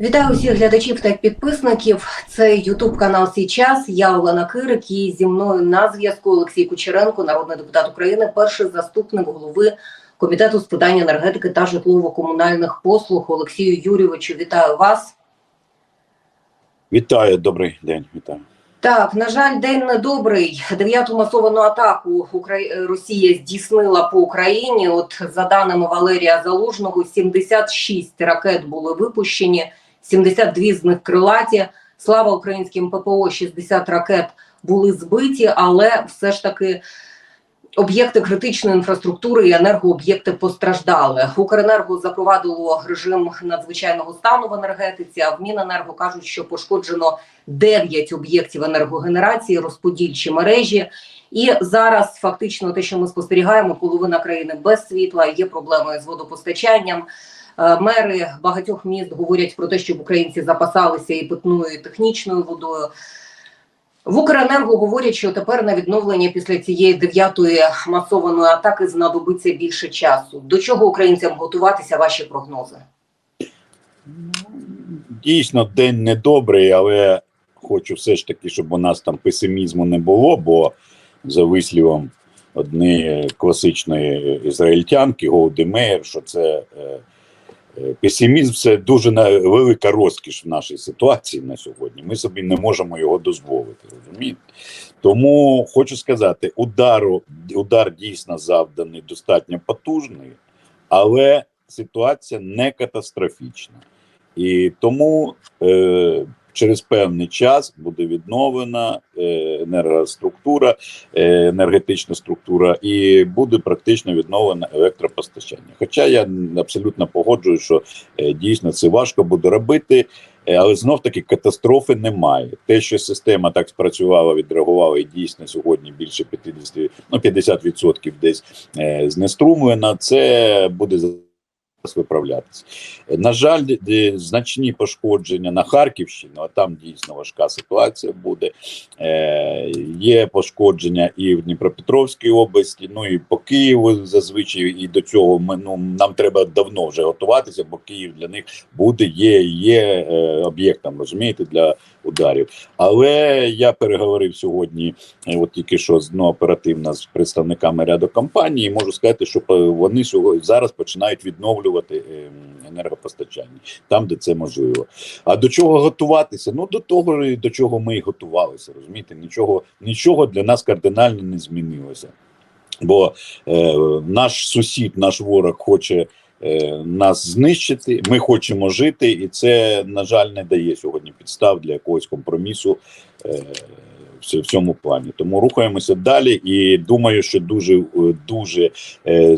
Вітаю усіх глядачів та підписників. Це Ютуб канал «Сій час». Я Олена Кирик і зі мною на зв'язку Олексій Кучеренко, народний депутат України, перший заступник голови комітету з питань енергетики та житлово-комунальних послуг. Олексію Юрійовичу, вітаю вас. Вітаю, добрий день. Вітаю. Так, на жаль, день недобрий. Дев'яту масовану атаку. Росія здійснила по Україні. От за даними Валерія Залужного, 76 ракет були випущені, 72 з них крилаті. Слава українським ППО, 60 ракет були збиті, але все ж таки об'єкти критичної інфраструктури і енергооб'єкти постраждали. Укренерго запровадило режим надзвичайного стану в енергетиці. А в Міненерго кажуть, що пошкоджено 9 об'єктів енергогенерації, розподільчі мережі. І зараз фактично те, що ми спостерігаємо, половина країни без світла, є проблеми з водопостачанням. Е, Мери багатьох міст говорять про те, щоб українці запасалися і питною і технічною водою. В Укренерго говорять, що тепер на відновлення після цієї дев'ятої масованої атаки знадобиться більше часу. До чого українцям готуватися? Ваші прогнози? Дійсно, день недобрий, але хочу все ж таки, щоб у нас там песимізму не було, бо за вислівом однієї класичної ізраїльтянки Голди Меєр, що це е, песимізм це дуже велика розкіш в нашій ситуації на сьогодні. Ми собі не можемо його дозволити. Розумієте? Тому хочу сказати, удару, удар дійсно завданий достатньо потужний, але ситуація не катастрофічна. І тому е, через певний час буде відновлена е, енергоструктура, е, енергетична структура, і буде практично відновлено електропостачання. Хоча я абсолютно погоджуюсь, що е, дійсно це важко буде робити. Але знов таки катастрофи немає. Те, що система так спрацювала, відреагувала, і дійсно сьогодні більше 50, ну 50% десь е, знеструмлена, це буде зараз виправлятися. На жаль, значні пошкодження на Харківщині, а там дійсно важка ситуація буде. Е, є пошкодження і в Дніпропетровській області, ну і по Києву зазвичай, і до цього ми ну нам треба давно вже готуватися, бо Київ для них буде, є, є е, об'єктом, розумієте, для ударів. Але я переговорив сьогодні, е, от тільки що ну, оперативно з представниками ряду компаній, і можу сказати, що е, вони зараз починають відновлювати е, енергопостачання там, де це можливо. А до чого готуватися? Ну до того до чого ми і готувалися. Розумієте, нічого, нічого для нас кардинально не змінилося. Бо е, наш сусід, наш ворог хоче нас знищити. Ми хочемо жити, і це, на жаль, не дає сьогодні підстав для якогось компромісу. В цьому плані тому рухаємося далі, і думаю, що дуже е, дуже е,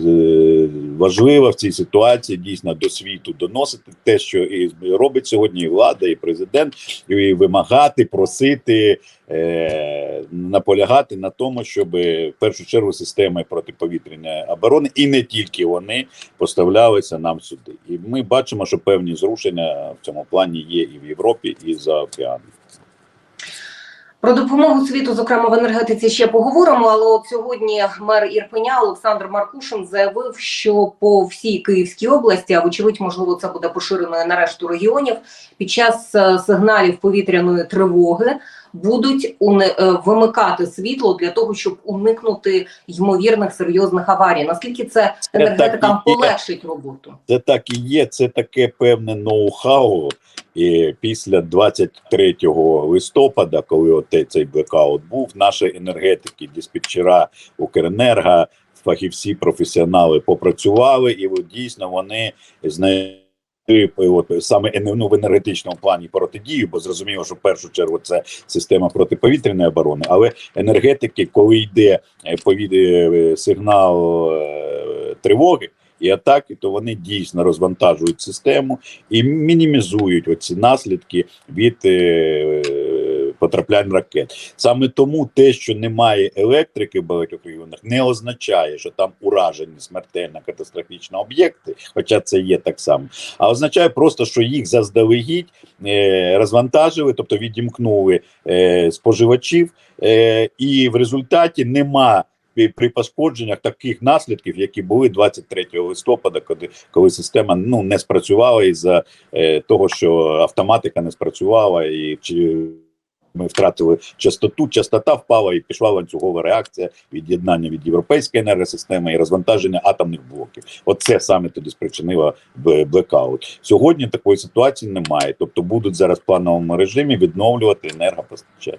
важливо в цій ситуації дійсно до світу доносити те, що і робить сьогодні і влада, і президент, і вимагати, просити, е, наполягати на тому, щоб в першу чергу системи протиповітряної оборони і не тільки вони поставлялися нам сюди. І ми бачимо, що певні зрушення в цьому плані є і в Європі, і за океаном. Про допомогу світу, зокрема в енергетиці, ще поговоримо. Але от сьогодні мер Ірпеня Олександр Маркушин заявив, що по всій Київській області, а вочевидь, можливо, це буде поширено на решту регіонів. Під час е, сигналів повітряної тривоги будуть е, вимикати світло для того, щоб уникнути ймовірних серйозних аварій. Наскільки це енергетикам полегшить роботу? Це так і є. Це таке певне ноу-хау. І після 23 листопада, коли от цей блекаут був, наші енергетики, диспетчера Укренерго, фахівці, професіонали попрацювали, і от дійсно вони знайшли От саме ене- ну, в енергетичному плані протидію, бо зрозуміло, що в першу чергу це система протиповітряної оборони. Але енергетики, коли йде е, повід... е, сигнал е, тривоги, і атаки, то вони дійсно розвантажують систему і мінімізують оці наслідки від е, потраплянь ракет. Саме тому те, що немає електрики в багатьох регіонах, не означає, що там уражені смертельно катастрофічні об'єкти, хоча це є так само, а означає просто, що їх заздалегідь е, розвантажили, тобто відімкнули е, споживачів, е, і в результаті нема при- пошкодженнях таких наслідків, які були 23 листопада, коли, коли система ну не спрацювала із-за е, того, що автоматика не спрацювала, і чи ми втратили частоту, частота впала і пішла ланцюгова реакція від'єднання від європейської енергосистеми і розвантаження атомних блоків. Оце саме тоді спричинило блекаут. Сьогодні такої ситуації немає. Тобто будуть зараз в плановому режимі відновлювати енергопостачання.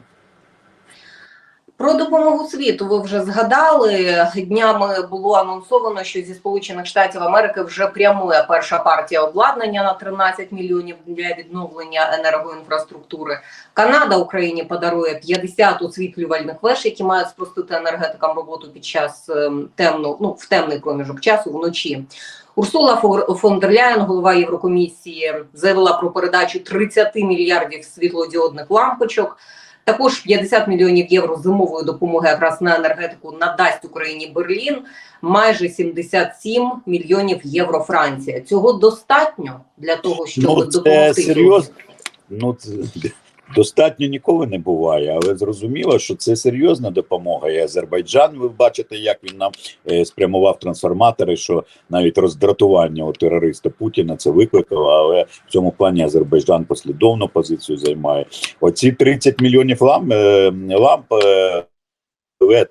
Про допомогу світу ви вже згадали. Днями було анонсовано, що зі Сполучених Штатів Америки вже прямує перша партія обладнання на 13 мільйонів для відновлення енергоінфраструктури. Канада Україні подарує 50 освітлювальних веж, які мають спростити енергетикам роботу під час ем, темну, ну в темний проміжок часу вночі. Урсула фон дер Ляєн, голова Єврокомісії, заявила про передачу 30 мільярдів світлодіодних лампочок. Також 50 мільйонів євро зимової допомоги якраз на енергетику надасть Україні Берлін. Майже 77 мільйонів євро Франція. Цього достатньо для того, щоб Ну, допомогти. серйозно. Ну, це достатньо ніколи не буває, але зрозуміло, що це серйозна допомога. І Азербайджан, ви бачите, як він нам е, спрямував трансформатори, що навіть роздратування у терориста Путіна це викликало, але в цьому плані Азербайджан послідовну позицію займає. Оці 30 мільйонів ламп, е, ламп е,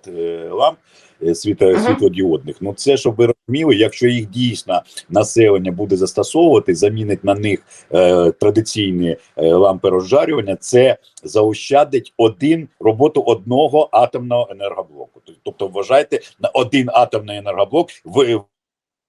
е, ламп. Е, Світло, Ага. світлодіодних, ну це щоб ви розуміли, якщо їх дійсно населення буде застосовувати, замінить на них е, традиційні е, лампи розжарювання, це заощадить один роботу одного атомного енергоблоку. Тобто, вважайте, на один атомний енергоблок ви.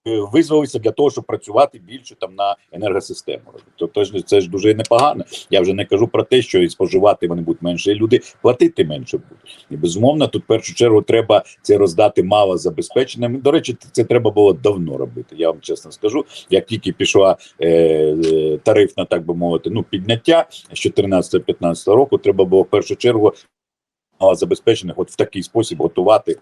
Е, Визвалися для того, щоб працювати більше там на енергосистему. Тобто це ж дуже непогано. Я вже не кажу про те, що і споживати вони будуть менше, і люди платити менше будуть. І безумовно, тут в першу чергу треба це роздати мало забезпеченим. До речі, це треба було давно робити. Я вам чесно скажу. Як тільки пішла е, е, тарифна, так би мовити, ну підняття з 14-15 року, треба було в першу чергу малозабезпечених от в такий спосіб готувати.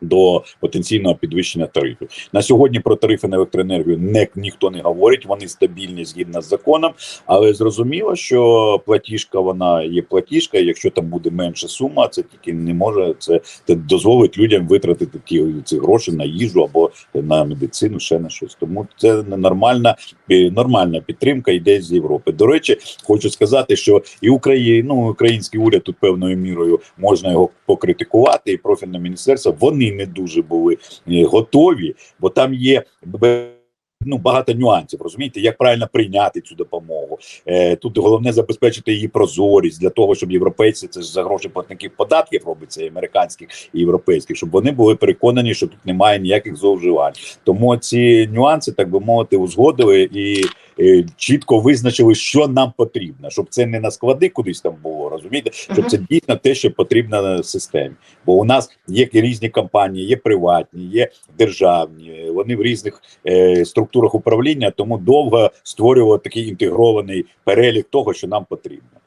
До потенційного підвищення тарифів на сьогодні про тарифи на електроенергію не ніхто не говорить. Вони стабільні згідно з законом, але зрозуміло, що платіжка вона є платіжка. Якщо там буде менша сума, це тільки не може це, це дозволить людям витратити ті ці гроші на їжу або на медицину, ще на щось. Тому це нормальна е, нормальна підтримка йде з Європи. До речі, хочу сказати, що і Україна, ну український уряд тут певною мірою можна його покритикувати, і профільне міністерство вони не дуже були е, готові, бо там є ну багато нюансів. Розумієте, як правильно прийняти цю допомогу. Е, тут головне забезпечити її прозорість для того, щоб європейці це ж за гроші платників податків робиться і американських і європейських, щоб вони були переконані, що тут немає ніяких зловживань. Тому ці нюанси, так би мовити, узгодили і чітко визначили, що нам потрібно, щоб це не на склади кудись там було. Розумієте, щоб це дійсно те, що потрібно системі. Бо у нас є різні компанії, є приватні, є державні. Вони в різних е, структурах управління, тому довго створювати такий інтегрований перелік того, що нам потрібно.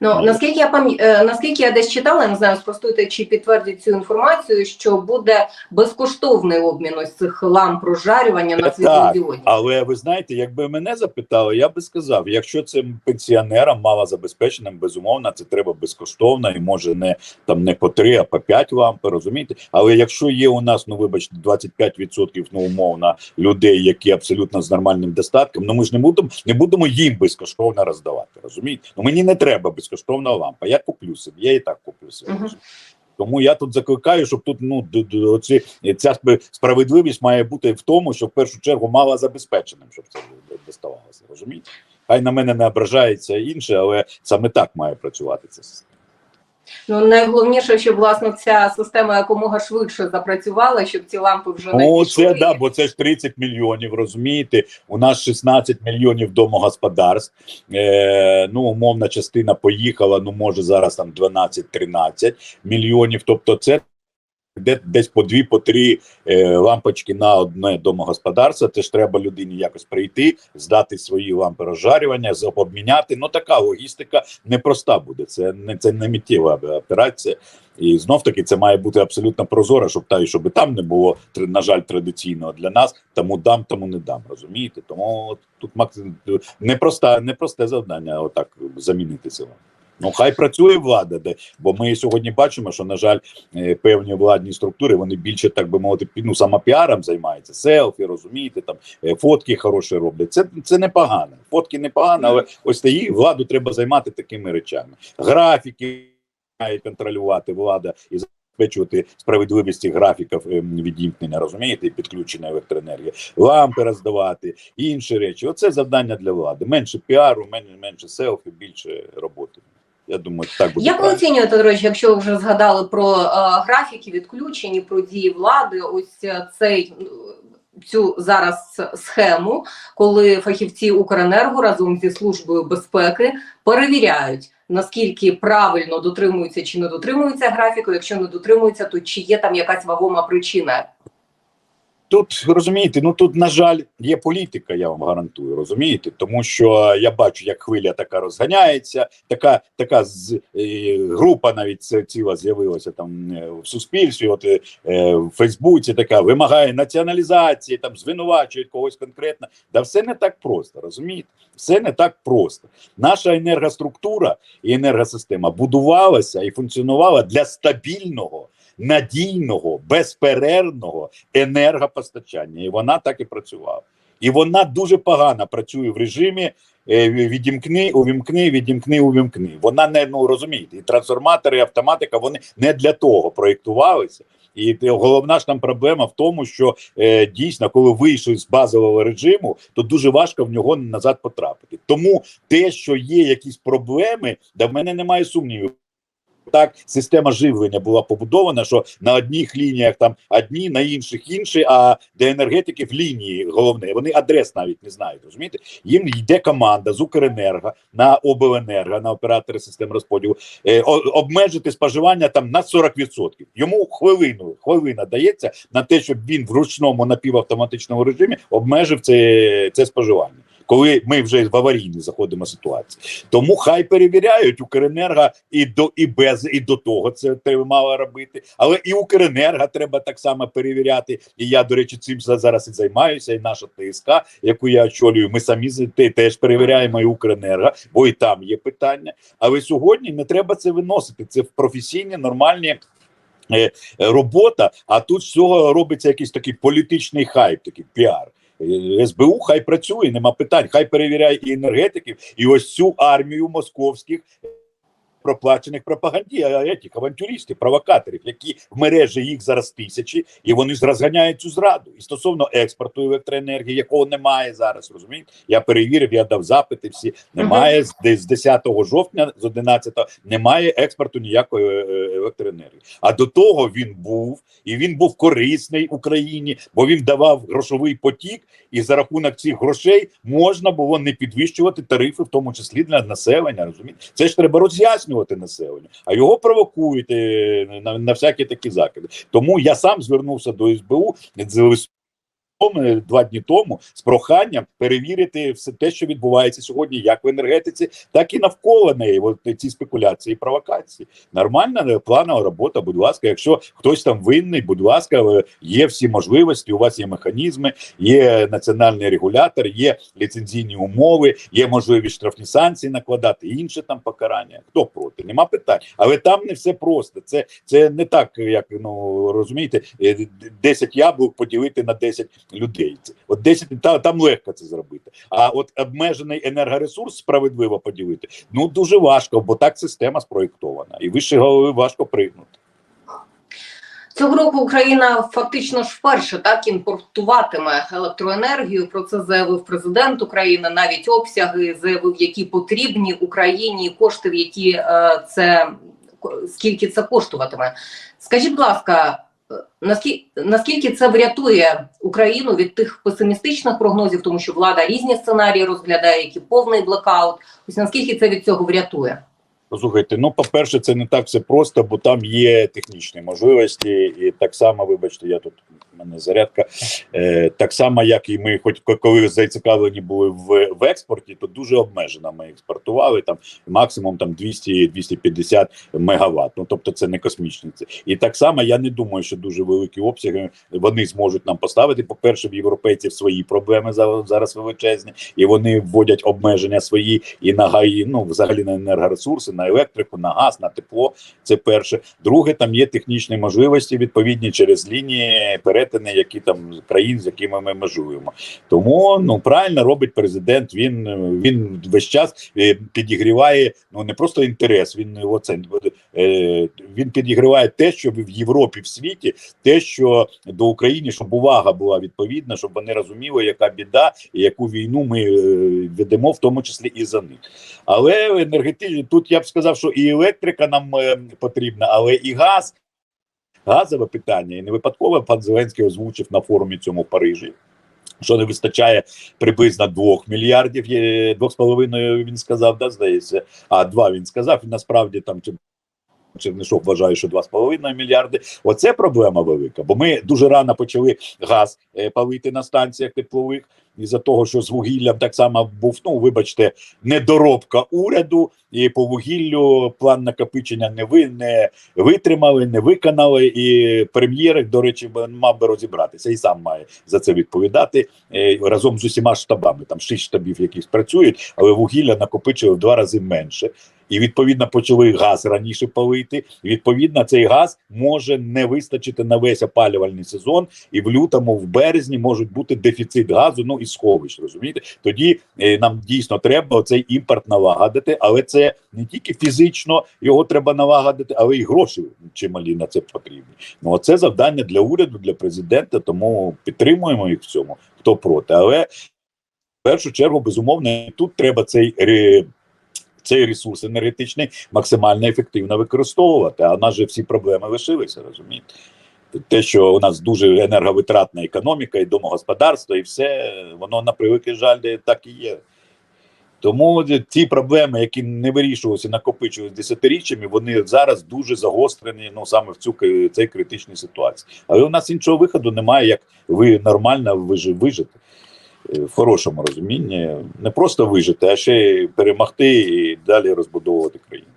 Ну наскільки я пам'я... е, наскільки я десь читала, я не знаю, спростуйте чи підтвердять цю інформацію, що буде безкоштовний обмін ось цих ламп розжарювання на Так, світлодіодні. Але ви знаєте, якби мене запитали, я би сказав, якщо цим пенсіонерам малозабезпеченим, безумовно, це треба безкоштовно і може не там не по три, а по п'ять ламп, розумієте? Але якщо є у нас, ну вибачте, 25% ну умовно людей, які абсолютно з нормальним достатком, ну ми ж не будемо не будемо їм безкоштовно роздавати. Розумієте? Ну мені не треба безкоштовна лампа. Я куплю собі, я і так куплю собі. Мгм. Тому я тут закликаю, щоб тут ну оці, ця справедливість має бути в тому, що в першу чергу мало забезпеченим, щоб це доставалося. Розумієте? Хай на мене не ображається інше, але саме так має працювати ця система. Ну найголовніше, щоб власне ця система якомога швидше запрацювала, щоб ці лампи вже не Ну, це да, бо це ж 30 мільйонів, розумієте? У нас 16 мільйонів домогосподарств. Е, ну, умовна частина поїхала, ну може зараз там 12-13 мільйонів. Тобто, це де десь по дві, по три е, лампочки на одне домогосподарство. Це ж треба людині якось прийти, здати свої лампи розжарювання, обміняти. Ну така логістика непроста буде. Це не це не миттєва операція. І знов таки це має бути абсолютно прозоро, щоб та щоб там не було на жаль традиційного для нас. Тому дам, тому не дам. Розумієте? Тому от тут максим непроста, непросте завдання. Отак замінити це. Ну хай працює влада, де бо ми сьогодні бачимо, що на жаль, е, певні владні структури вони більше так би мовити, ну самопіаром займаються, селфі, розумієте, там е, фотки хороші роблять. Це це непогано. Фотки непогано, але ось тоді владу треба займати такими речами. Графіки має контролювати влада і забезпечувати справедливість графіків ем, відімкнення, розумієте, і підключення електроенергії, лампи роздавати, інші речі. Оце завдання для влади. Менше піару, менше, менше селфі, більше роботи. Я думаю, так буде Як ви правильно. оцінюєте, до речі, якщо ви вже згадали про е, графіки відключені, про дії влади, ось е, цей цю зараз схему, коли фахівці Укренерго разом зі службою безпеки перевіряють. Наскільки правильно дотримуються чи не дотримуються графіку, якщо не дотримуються, то чи є там якась вагома причина? Тут розумієте, ну тут на жаль є політика, я вам гарантую, розумієте, тому що я бачу, як хвиля така розганяється, така така з е, група навіть ціла з'явилася там е, в суспільстві. От е, е, в Фейсбуці така вимагає націоналізації, там звинувачують когось конкретно. Да все не так просто, розумієте? Все не так просто. Наша енергоструктура і енергосистема будувалася і функціонувала для стабільного. Надійного, безперервного енергопостачання, і вона так і працювала. І вона дуже погано працює в режимі е, відімкни, увімкни, відімкни, увімкни. Вона не ну розумієте, і трансформатори, і автоматика вони не для того проєктувалися. І головна ж там проблема в тому, що е, дійсно, коли вийшов з базового режиму, то дуже важко в нього назад потрапити. Тому те, що є якісь проблеми, да в мене немає сумнівів. Так, система живлення була побудована, що на одних лініях там одні, на інших інші, а для енергетиків лінії головне. Вони адрес навіть не знають. Розумієте? Їм йде команда з Укренерго на обленерго, на оператори систем розподілу, е, обмежити споживання там на 40%. Йому хвилину, хвилина дається на те, щоб він в ручному напівавтоматичному режимі обмежив це, це споживання. Коли ми вже в аварійні заходимо ситуації, тому хай перевіряють Укренерго і до і без і до того це треба робити. Але і Укренерго треба так само перевіряти. І я, до речі, цим за- зараз і займаюся. І наша ТСК, яку я очолюю, ми самі теж перевіряємо і Укренерго, бо і там є питання. Але сьогодні не треба це виносити. Це в професійні нормальні. е, Робота, а тут з цього робиться якийсь такий політичний хайп, такий піар. Е, СБУ хай працює, нема питань. Хай перевіряє і енергетиків, і ось цю армію московських проплачених пропаганді, а етих, авантюристів, провокаторів, які в мережі їх зараз тисячі, і вони розганяють цю зраду. І стосовно експорту електроенергії, якого немає зараз, розумієте? Я перевірив, я дав запити. Всі немає з з 10 жовтня, з 11 немає експорту ніякої е, е, електроенергії. А до того він був, і він був корисний Україні, бо він давав грошовий потік, і за рахунок цих грошей можна було не підвищувати тарифи, в тому числі для населення. Розумієте, це ж треба роз'яснювати населенню, а його провокують е, на, на всякі такі закиди. Тому я сам звернувся до СБУ з два дні тому з проханням перевірити все те, що відбувається сьогодні, як в енергетиці, так і навколо неї. От ці спекуляції провокації. Нормальна е, планова робота. Будь ласка, якщо хтось там винний, будь ласка, е, є всі можливості. У вас є механізми, є національний регулятор, є ліцензійні умови, є можливість штрафні санкції накладати, інше там покарання. Хто проти? Нема питань. Але там не все просто. Це, це не так, як ну розумієте, е, 10 яблук поділити на 10 людей. От 10, та, там легко це зробити. А от обмежений енергоресурс справедливо поділити, ну дуже важко, бо так система спроєктована. І вище голови важко пригнути. Цього року Україна фактично ж вперше так імпортуватиме електроенергію. Про це заявив президент України. Навіть обсяги заявив, які потрібні Україні, кошти, в які е, це скільки це коштуватиме. Скажіть, будь ласка, наскільки, наскільки це врятує Україну від тих песимістичних прогнозів, тому що влада різні сценарії розглядає, які повний блекаут. Ось наскільки це від цього врятує? Слухайте, ну по-перше, це не так все просто, бо там є технічні можливості, і так само, вибачте, я тут мене зарядка. Е, так само, як і ми, хоч коли зацікавлені були в, в експорті, то дуже обмежено ми експортували там максимум там 200-250 мегаватт. Ну тобто це не космічні. Це. І так само я не думаю, що дуже великі обсяги вони зможуть нам поставити. По-перше, в європейців свої проблеми зараз величезні, і вони вводять обмеження свої і на гаї, ну взагалі на енергоресурси, на електрику, на газ, на тепло. Це перше. Друге, там є технічні можливості відповідні через лінії перетини, які там країн, з якими ми межуємо. Тому ну правильно робить президент. Він він весь час е, підігріває ну не просто інтерес. Він оце е, він підігріває те, що в Європі, в світі, те, що до України, щоб увага була відповідна, щоб вони розуміли, яка біда і яку війну ми е, ведемо, в тому числі і за них. Але енергетичні тут я б сказав, що і електрика нам потрібна, але і газ. Газове питання, і не випадково пан Зеленський озвучив на форумі цьому в Парижі, що не вистачає приблизно 2 мільярдів, є 2,5 він сказав, да, здається, а 2 він сказав, і насправді там чи- Чернишов вважає, що 2,5 мільярди. Оце проблема велика, бо ми дуже рано почали газ е, палити на станціях теплових, із-за того, що з вугіллям так само був, ну вибачте, недоробка уряду, і по вугіллю план накопичення не ви не витримали, не виконали. І прем'єр, до речі, мав би розібратися і сам має за це відповідати е, разом з усіма штабами. Там шість штабів, які працюють, але вугілля накопичили в два рази менше. І відповідно почали газ раніше палити. І, відповідно, цей газ може не вистачити на весь опалювальний сезон, і в лютому, в березні можуть бути дефіцит газу. Ну і сховищ. Розумієте? Тоді е, нам дійсно треба цей імпорт налагодити, але це не тільки фізично його треба налагодити, але і гроші чималі на це потрібні. Ну це завдання для уряду, для президента. Тому підтримуємо їх в цьому. Хто проти, але в першу чергу, безумовно, тут треба цей ре- цей ресурс енергетичний максимально ефективно використовувати. А у нас же всі проблеми лишилися, розумієте? Те, що у нас дуже енерговитратна економіка і домогосподарство, і все воно на превеликий жаль так і є. Тому ті проблеми, які не вирішувалися, накопичувалися десятиріччями, вони зараз дуже загострені ну саме в цю цій критичній ситуації. Але у нас іншого виходу немає, як ви нормально вижи- вижити в хорошому розумінні, не просто вижити, а ще й перемогти і далі розбудовувати країну.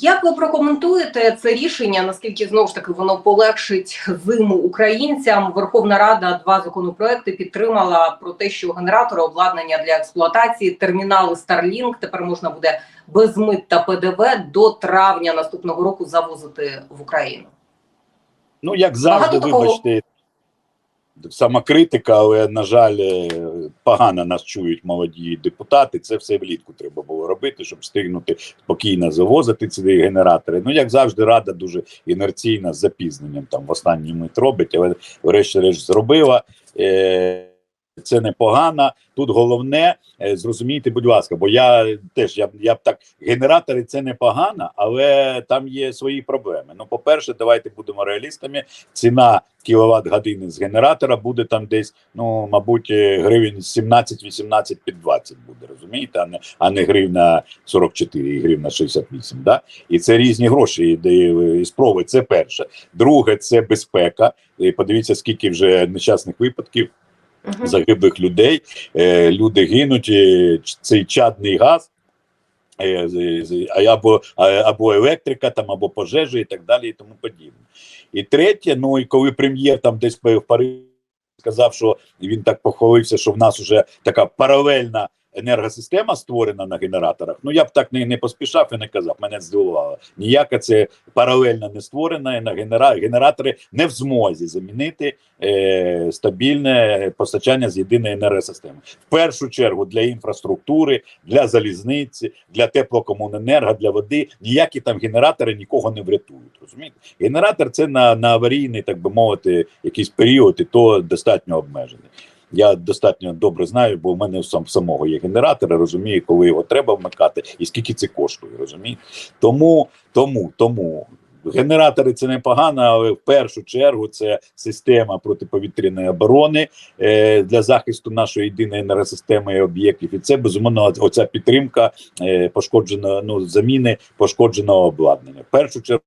Як ви прокоментуєте це рішення? Наскільки знову ж таки воно полегшить зиму українцям? Верховна Рада два законопроекти підтримала про те, що генератори обладнання для експлуатації термінали Starlink тепер можна буде без мит та ПДВ до травня наступного року завозити в Україну. Ну, як завжди, Багато такого- вибачте, самокритика, але, на жаль, е, погано нас чують молоді депутати. Це все влітку треба було робити, щоб встигнути спокійно завозити ці генератори. Ну, як завжди, рада дуже інерційна з запізненням там в останній мить робить, але врешті-решт зробила. Е, Це непогано. Тут головне е, зрозумійте, будь ласка, бо я теж я, я б так генератори це непогано, але там є свої проблеми. Ну, по-перше, давайте будемо реалістами. Ціна кіловат години з генератора буде там десь, ну мабуть, е, гривень 17-18 під 20 буде, розумієте, а не а не гривна 44 і гривна 68. Да? І це різні гроші. І, спроби. Це перше. Друге, це безпека. І подивіться, скільки вже нещасних випадків. Загиблих людей. Е, люди гинуть. цей чадний газ. е, Або, або електрика, там, або пожежі і так далі, і тому подібне. І третє, ну і коли прем'єр там десь в Парижі сказав, що він так похвалився, що в нас вже така паралельна енергосистема створена на генераторах. Ну я б так не, не поспішав і не казав. Мене здивувало. Ніяка це паралельно не створена. На генера... генератори не в змозі замінити е, стабільне постачання з єдиної енергосистеми. В першу чергу для інфраструктури, для залізниці, для теплокомуненерго, для води. Ніякі там генератори нікого не врятують. Розумієте? Генератор це на, на аварійний, так би мовити, якийсь період, і то достатньо обмежений. Я достатньо добре знаю, бо в мене сам самого є генератор, розумію, коли його треба вмикати, і скільки це коштує. Розумієте? Тому, тому, тому. Генератори це непогано, але в першу чергу це система протиповітряної оборони е, для захисту нашої єдиної енергосистеми і об'єктів. І це безумовно оця підтримка е, пошкодженого ну заміни пошкодженого обладнання. В першу чергу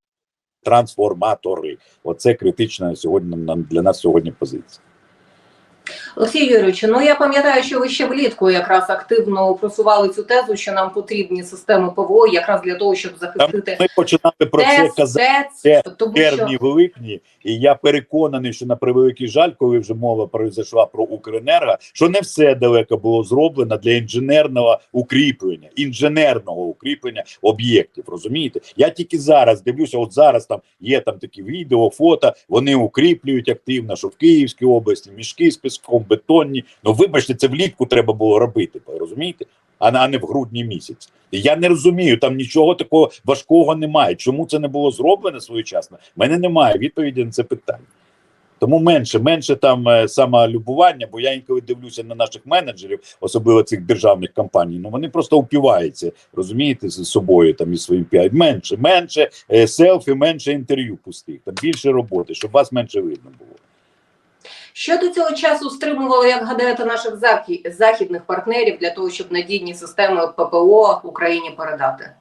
трансформатори. Оце критична сьогодні для нас сьогодні позиція. Олексій Юрійович, ну я пам'ятаю, що ви ще влітку якраз активно просували цю тезу, що нам потрібні системи ПВО якраз для того, щоб захистити ми починали про це казати. Це тому червні, що великні, і я переконаний, що на превеликий жаль, коли вже мова пройшла про Укренерго, що не все далеко було зроблено для інженерного укріплення, інженерного укріплення об'єктів. Розумієте? Я тільки зараз дивлюся, от зараз там є там такі відео, фото. Вони укріплюють активно, що в Київській області мішки з піском, бетонні. Ну вибачте, це влітку треба було робити. Розумієте? А не- в грудні місяці. Я не розумію, там нічого такого важкого немає. Чому це не було зроблено своєчасно? У мене немає відповіді на це питання. Тому менше, менше там е, самолюбування, бо я інколи дивлюся на наших менеджерів, особливо цих державних компаній. Ну вони просто упіваються, розумієте, з собою там і своїм піар. Менше, менше е, селфі, менше інтерв'ю пустих, там більше роботи, щоб вас менше видно було. Що до цього часу стримувало, як гадаєте, наших західних партнерів для того, щоб надійні системи ППО Україні передати?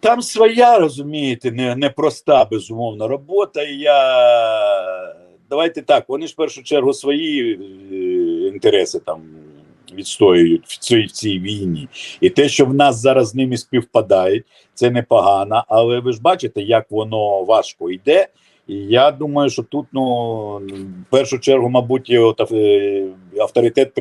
Там своя, розумієте, не, непроста, безумовно, робота. Я давайте так, вони ж в першу чергу свої е, інтереси там відстоюють в цій, в цій війні. І те, що в нас зараз з ними співпадають, це непогано. Але ви ж бачите, як воно важко йде. І я думаю, що тут, ну, в першу чергу, мабуть, е, авторитет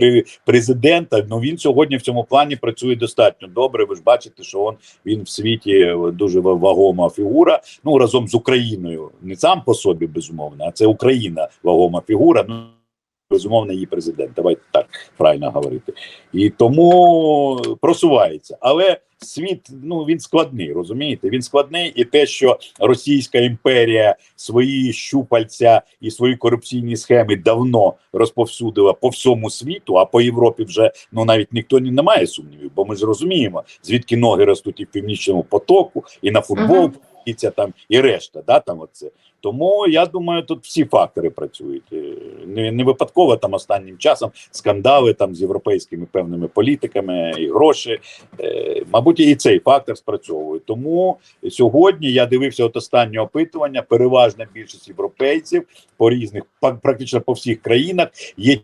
президента. Ну він сьогодні в цьому плані працює достатньо добре. Ви ж бачите, що він, він в світі дуже ва- вагома фігура. Ну разом з Україною, не сам по собі, безумовно, а це Україна вагома фігура. Ну безумовно, її президент. Давайте так правильно говорити. І тому просувається. Але світ ну він складний, розумієте? Він складний, і те, що Російська імперія свої щупальця і свої корупційні схеми давно розповсюдила по всьому світу, а по Європі вже ну навіть ніхто не, має сумнівів, бо ми ж розуміємо, звідки ноги ростуть і в північному потоку, і на футбол Мгм. Подивіться там, і решта. Да, там оце. Тому я думаю, тут всі фактори працюють. Е, Не, не випадково там останнім часом скандали там з європейськими певними політиками і гроші. Е, мабуть, і цей фактор спрацьовує. Тому сьогодні я дивився от останнє опитування. Переважна більшість європейців по різних, практично по всіх країнах є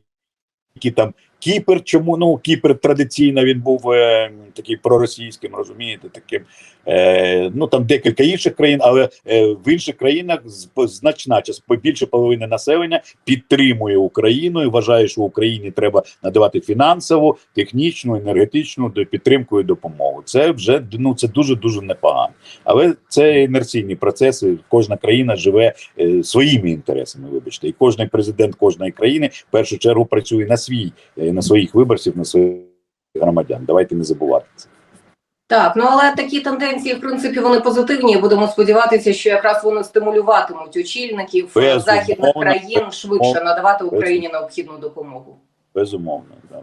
які там Кіпр. Чому ну Кіпр традиційно він був е, такий проросійським, розумієте, таким. Е, ну там декілька інших країн, але е, в інших країнах значна час більше половини населення підтримує Україну і вважає, що Україні треба надавати фінансову, технічну, енергетичну підтримку і допомогу. Це вже ну це дуже дуже непогано. Але це інерційні процеси. Кожна країна живе е, своїми інтересами. Вибачте, і кожен президент кожної країни в першу чергу працює на свій, е, на своїх виборців, на своїх громадян. Давайте не забувати це. Так, ну але такі тенденції, в принципі, вони позитивні. Будемо сподіватися, що якраз вони стимулюватимуть очільників західних країн швидше надавати Україні необхідну допомогу. Безумовно. Да.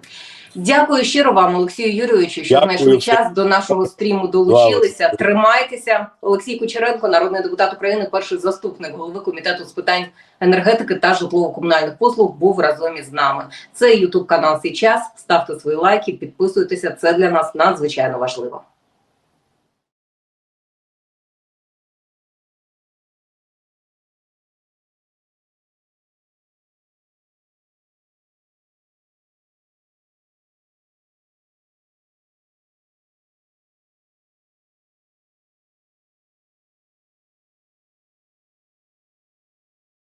Дякую щиро вам, Олексію Юрійовичу, що Дякую. знайшли час до нашого стріму. Долучилися. Тримайтеся. Олексій Кучеренко, народний депутат України, перший заступник голови комітету з питань енергетики та житлово-комунальних послуг, був разом із нами. Це Ютуб канал «Сій час. Ставте свої лайки, підписуйтеся. Це для нас надзвичайно важливо.